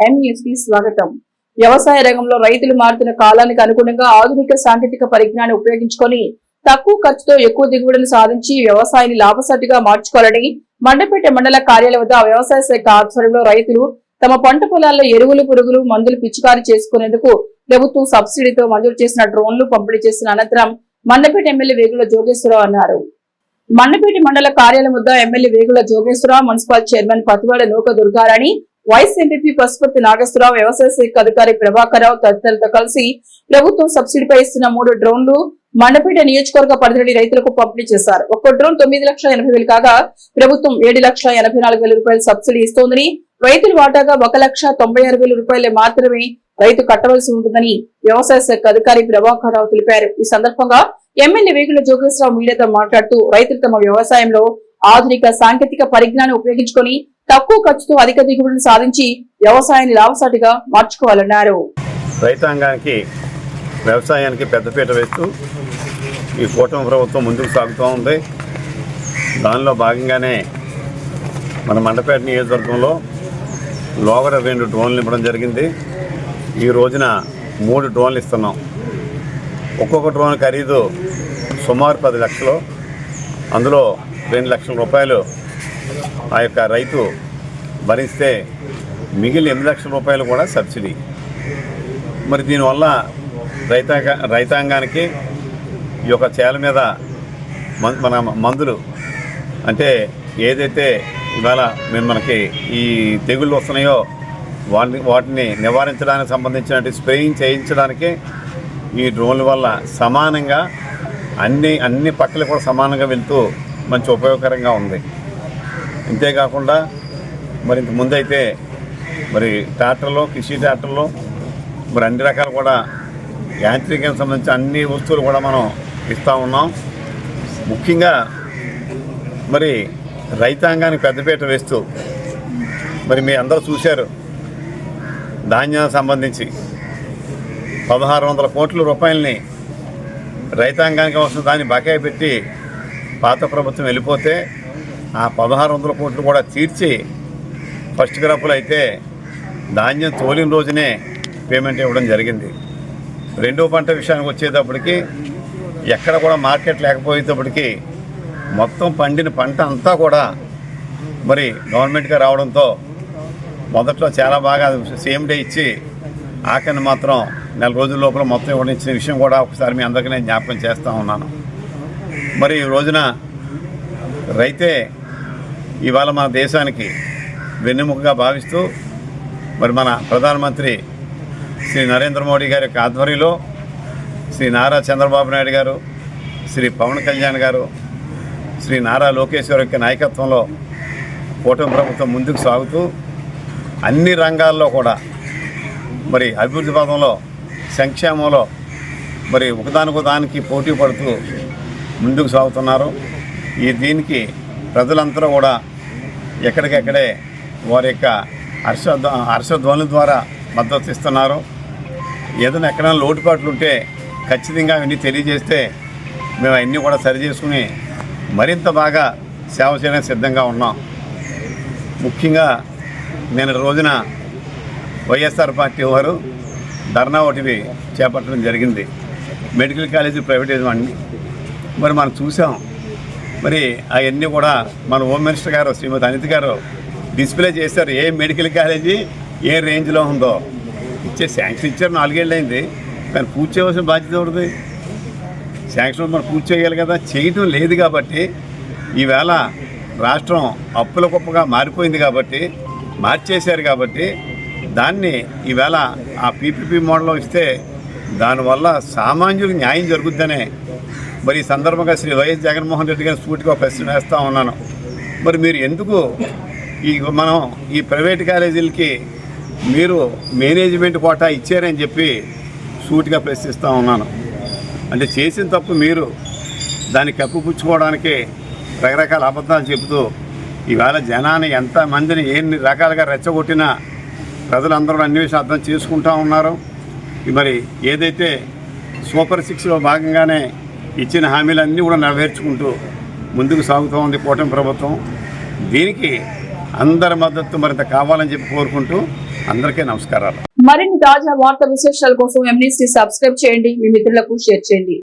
స్వాగతం. వ్యవసాయ రంగంలో రైతులు మారుతున్న కాలానికి అనుగుణంగా ఆధునిక సాంకేతిక పరిజ్ఞానం ఉపయోగించుకొని తక్కువ ఖర్చుతో ఎక్కువ దిగుబడులు సాధించి వ్యవసాయాన్ని లాభసాటిగా మార్చుకోవాలని మండపేట మండల కార్యాలయ వద్ద వ్యవసాయ శాఖ ఆధ్వర్యంలో రైతులు తమ పంట పొలాల్లో ఎరువులు పురుగులు మందులు పిచికారీ చేసుకునేందుకు ప్రభుత్వం సబ్సిడీతో మంజూరు చేసిన డ్రోన్లు పంపిణీ చేసిన అనంతరం మండపేట ఎమ్మెల్యే వేగుల జోగేశ్వరరావు అన్నారు. మండపేట మండల కార్యాలయం వద్ద MLA Vegula Jogeswara Rao municipal chairman Pathivada Nooka Durgarani vice MP Pasupathi Nageswararao వ్యవసాయ శాఖ అధికారి ప్రభాకర్ తదితరులతో కలిసి ప్రభుత్వం సబ్సిడీపై ఇస్తున్న మూడు డ్రోన్లు మండపేట నియోజకవర్గ పరిధిలోని రైతులకు పంపిణీ చేశారు. ఒక్కో డ్రోన్ తొమ్మిది లక్షల ఎనభై వేలు కాగా ప్రభుత్వం ఏడు లక్షల ఎనభై నాలుగు వేల రూపాయలు సబ్సిడీ ఇస్తోందని రైతులు వాటాగా ఒక లక్ష తొంభై ఆరు వేల రూపాయలు మాత్రమే రైతు కట్టవలసి ఉంటుందని వ్యవసాయ శాఖ అధికారి ప్రభాకర్ రావు తెలిపారు. ఈ సందర్భంగా ఎమ్మెల్యే వేగుల జోగేశ్వరరావు మీడియాతో మాట్లాడుతూ రైతులు తమ వ్యవసాయంలో ఆధునిక సాంకేతిక పరిజ్ఞానం ఉపయోగించుకొని తక్కువ ఖర్చుతో అధిక దిగుబడిని సాధించి వ్యవసాయాన్ని లాభసాటిగా మార్చుకోవాలన్నారు. రైతాంగానికి వ్యవసాయానికి పెద్దపీట వేస్తూ ఈ కూటమి ప్రభుత్వం ముందుకు సాగుతూ ఉంది. దానిలో భాగంగానే మన మండపేట నియోజకవర్గంలో లోగడ రెండు డ్రోన్లు ఇవ్వడం జరిగింది. ఈ రోజున మూడు డ్రోన్లు ఇస్తున్నాం. ఒక్కొక్క డ్రోన్ ఖరీదు సుమారు పది లక్షలు. అందులో రెండు లక్షల రూపాయలు ఆ యొక్క రైతు భరిస్తే మిగిలిన ఎనిమిది లక్షల రూపాయలు కూడా సబ్సిడీ. మరి దీనివల్ల రైతాంగ రైతాంగానికి ఈ యొక్క చేల మీద మన మందులు అంటే ఏదైతే ఇవాళ మేము మనకి ఈ తెగుళ్ళు వస్తున్నాయో వాటిని వాటిని నివారించడానికి సంబంధించిన స్ప్రేయింగ్ చేయించడానికి ఈ డ్రోన్ల వల్ల సమానంగా అన్ని అన్ని పక్కలు కూడా సమానంగా వెళ్తూ మంచి ఉపయోగకరంగా ఉంది. అంతేకాకుండా మరి ఇంత ముందైతే మరి ట్రాక్టర్లు కృషి ట్రాక్టర్లు మరి అన్ని రకాలు కూడా యాంత్రికం సంబంధించిన అన్ని వస్తువులు కూడా మనం ఇస్తూ ఉన్నాం. ముఖ్యంగా మరి రైతాంగానికి పెద్దపీట వేస్తూ మరి మీ అందరూ చూశారు ధాన్యానికి సంబంధించి పదహారు వందల కోట్ల రూపాయలని రైతాంగానికి అవసరం దాన్ని బకాయి పెట్టి పాత ప్రభుత్వం వెళ్ళిపోతే ఆ పదహారు వందల కోట్లు కూడా తీర్చి ఫస్ట్ క్రాపులు అయితే ధాన్యం తోలిన రోజునే పేమెంట్ ఇవ్వడం జరిగింది. రెండో పంట విషయానికి వచ్చేటప్పటికి ఎక్కడ కూడా మార్కెట్ లేకపోయేటప్పటికి మొత్తం పండిన పంట అంతా కూడా మరి గవర్నమెంట్గా రావడంతో మొదట్లో చాలా బాగా సేమ్ డే ఇచ్చి ఆఖరిని మాత్రం నెల రోజుల లోపల మొత్తం ఇవ్వడం ఇచ్చిన విషయం కూడా ఒకసారి మీ అందరికీ నేను జ్ఞాపకం చేస్తూ ఉన్నాను. మరి ఈ రోజున రైతే ఇవాళ మన దేశానికి వెన్నెముకగా భావిస్తూ మరి మన ప్రధానమంత్రి శ్రీ నరేంద్ర మోడీ గారి యొక్క ఆధ్వర్యంలో శ్రీ నారా చంద్రబాబు నాయుడు గారు శ్రీ పవన్ కళ్యాణ్ గారు శ్రీ నారా లోకేష్ గారి యొక్క నాయకత్వంలో కూటమి ప్రభుత్వం ముందుకు సాగుతూ అన్ని రంగాల్లో కూడా మరి అభివృద్ధి పదంలో సంక్షేమంలో మరి ఒకదానికో దానికి పోటీ పడుతూ ముందుకు సాగుతున్నారు. ఈ దీనికి ప్రజలందరూ కూడా ఎక్కడికెక్కడే వారి యొక్క హర్ష హర్షధ్వనుల ద్వారా మద్దతు ఇస్తున్నారు. ఏదైనా ఎక్కడైనా లోటుపాట్లు ఉంటే ఖచ్చితంగా అవన్నీ తెలియజేస్తే మేము అవన్నీ కూడా సరి చేసుకుని మరింత బాగా సేవ చేయడానికి సిద్ధంగా ఉన్నాం. ముఖ్యంగా నేను రోజున వైఎస్ఆర్ పార్టీ వారు ధర్నా ఒకటి చేపట్టడం జరిగింది. మెడికల్ కాలేజీ ప్రైవేటైజం అండి మరి మనం చూసాం మరి అవన్నీ కూడా మన హోమ్ మినిస్టర్ గారు శ్రీమతి అనిత గారు డిస్ప్లే చేశారు. ఏ మెడికల్ కాలేజీ ఏ రేంజ్లో ఉందో. ఇచ్చే శాంక్షన్ ఇచ్చారు నాలుగేళ్ళు అయింది. కానీ పూర్తి చేయవలసిన బాధ్యత ఎవరిది? శాంక్షన్ మనం పూర్తి చేయాలి కదా. చేయటం లేదు కాబట్టి ఈవేళ రాష్ట్రం అప్పుల కుప్పగా మారిపోయింది కాబట్టి మార్చేశారు కాబట్టి దాన్ని ఈవేళ ఆ పీపీపీ మోడల్లో ఇస్తే దానివల్ల సామాన్యులకు న్యాయం జరుగుద్దనే మరి ఈ సందర్భంగా శ్రీ వైఎస్ జగన్మోహన్ రెడ్డి గారిని సూటిగా ప్రశ్న వేస్తూ ఉన్నాను. మరి మీరు ఎందుకు ఈ మనం ఈ ప్రైవేట్ కాలేజీలకి మీరు మేనేజ్మెంట్ కోటా ఇచ్చారని చెప్పి సూటిగా ప్రశ్నిస్తూ ఉన్నాను. అంటే చేసిన తప్పు మీరు దాన్ని కప్పిపుచ్చుకోవడానికి రకరకాల అబద్ధాలు చెబుతూ ఈవేళ జనాన్ని ఎంతమందిని ఎన్ని రకాలుగా రెచ్చగొట్టినా ప్రజలందరూ అన్ని విషయం అర్థం చేసుకుంటూ ఉన్నారు. మరి ఏదైతే సూపర్ సిక్స్లో భాగంగానే ఇచ్చిన హామీలన్నీ కూడా నెరవేర్చుకుంటూ ముందుకు సాగుతూ ఉంది కూటమి ప్రభుత్వం. దీనికి అందరి మద్దతు మరింత కావాలని చెప్పి కోరుకుంటూ అందరికీ నమస్కారాలు. మరిన్ని తాజా వార్త విశేషాల కోసం ఎంనీసీ సబ్స్క్రైబ్ చేయండి మీ మిత్రులకు షేర్ చేయండి.